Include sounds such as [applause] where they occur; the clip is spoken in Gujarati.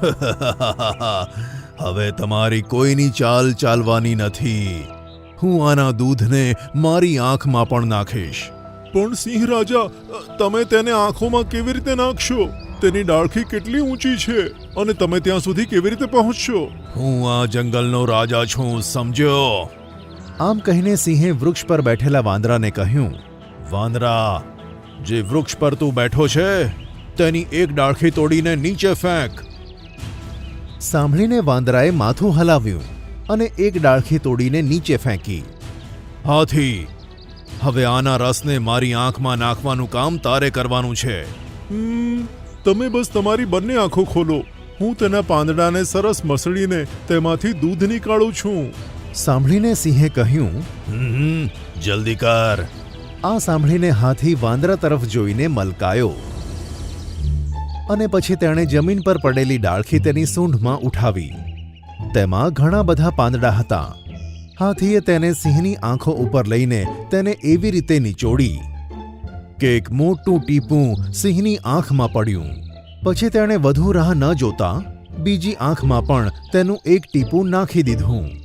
[laughs] હવે તમારી કોઈની ચાલ ચાલવાની નથી. હું આના દૂધને મારી આંખમાં પણ નાખીશ. પણ સિંહ રાજા તમે તેને આંખોમાં કેવી રીતે નાખશો? તેની ડાળખી કેટલી ઊંચી છે અને તમે ત્યાં સુધી કેવી રીતે પહોંચશો? હું આ જંગલનો રાજા છું સમજ્યો? આમ કહીને સિંહે વૃક્ષ પર બેઠેલા વાંદરાને કહ્યું વાંદરા જે વૃક્ષ પર તું બેઠો છે તેની એક ડાળખી તોડીને નીચે ફેંક. સાંભળીને વાંદરાએ માથું હલાવ્યું અને એક ડાળખી તોડીને નીચે ફેંકી. હાથી હવે આના રસને મારી આંખમાં નાખવાનું કામ તારે કરવાનું છે. તમે બસ તમારી બંને આંખો ખોલો. હું તેના પાંદડાને સરસ મસળીને તેમાંથી દૂધ નીકાળું છું. સાંભળીને સિંહે કહ્યું જલ્દી કર. આ સાંભળીને હાથી વાંદરા તરફ જોઈને મલકાયો. અને પછી તેણે જમીન પર પડેલી ડાળખી તેની સૂંઢમાં ઉઠાવી. તેમાં ઘણા બધા પાંદડા હતા. હાથીએ તેને સિંહની આંખો ઉપર લઈને તેને એવી રીતે નીચોડી કે એક મોટું ટીપું સિંહની આંખમાં પડ્યું. પછી તેણે વધુ રાહ ન જોતા બીજી આંખમાં પણ તેનું એક ટીપું નાખી દીધું.